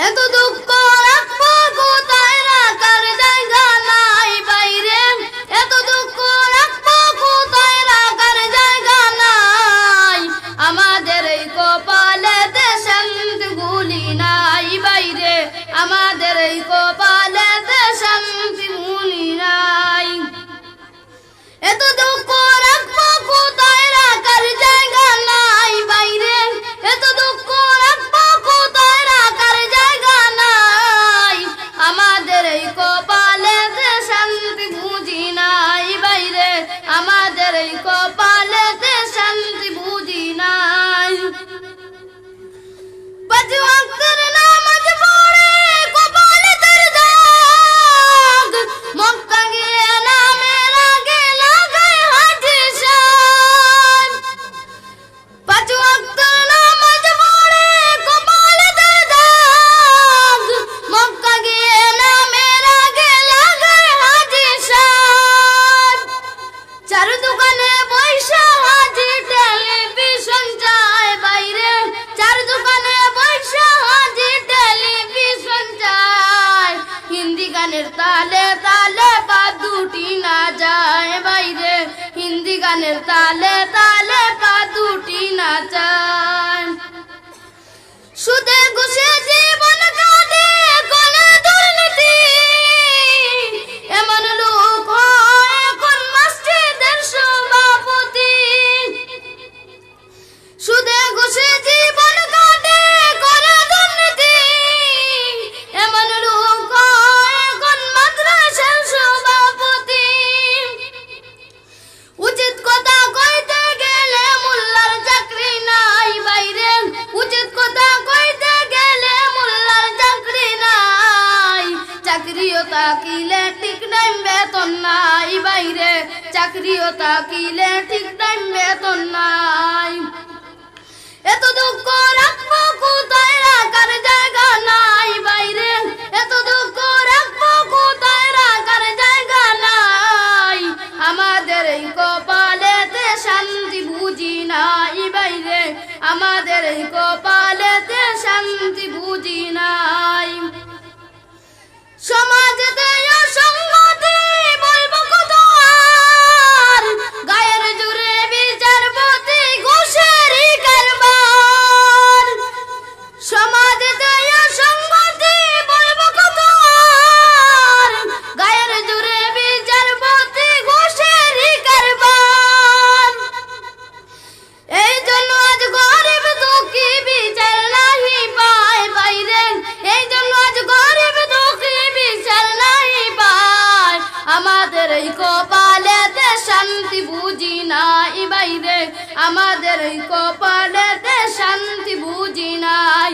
É, Dudu! তালে তালে চাকরিও থাকিলে ঠিক টাইম বেতন নাই। এত দুঃখ রাখব কোথায়? রাখার জায়গা নাই বাইরে। এত দুঃখ রাখব কোথায়? রাখার জায়গা নাই। আমাদের এই কপালেতে শান্তি বুঝি নাই বাইরে। আমাদের এই কপালেতে শান্তি বুঝি নাই। নাই বাইরে, আমাদের এই কপালেতে শান্তি বুঝি নাই।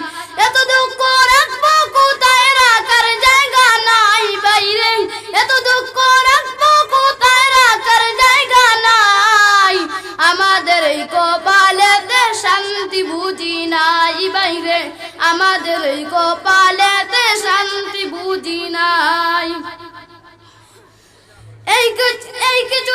এত দুঃখ রাখব কোথায়? রাখার জায়গা নাই বাইরে। এত দুঃখ রাখব কোথায়? রাখার জায়গা নাই। আমাদের এই কপালেতে শান্তি বুঝি নাই বাইরে। আমাদের এই কপালেতে শান্তি বুঝি নাই। এই কিছু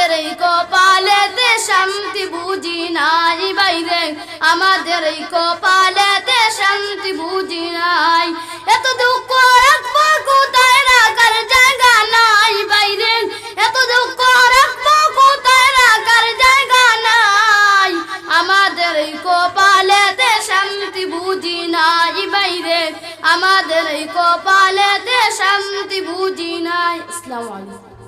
আমাদের এই কপালেতে শান্তি বুঝি নাই বাইরে। আমাদের এই কপালেতে শান্তি বুঝি নাই। এত দুঃখ রাখব কোথায় রাখার নাই বাইরে। এত দুঃখ রাখব কোথায় জায়গা নাই। আমাদের এই কপালেতে শান্তি বুঝি নাই বাইরে। আমাদের এই কপালেতে শান্তি বুঝি নাই। আলাইকুম।